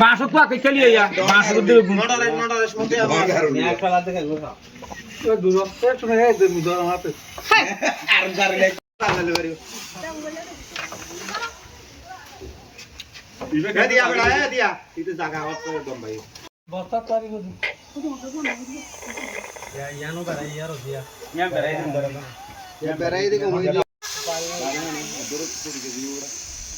বাঁশ তো আকে খেলি আইয়া বাঁশ দে আমা নিয়াস ফেলি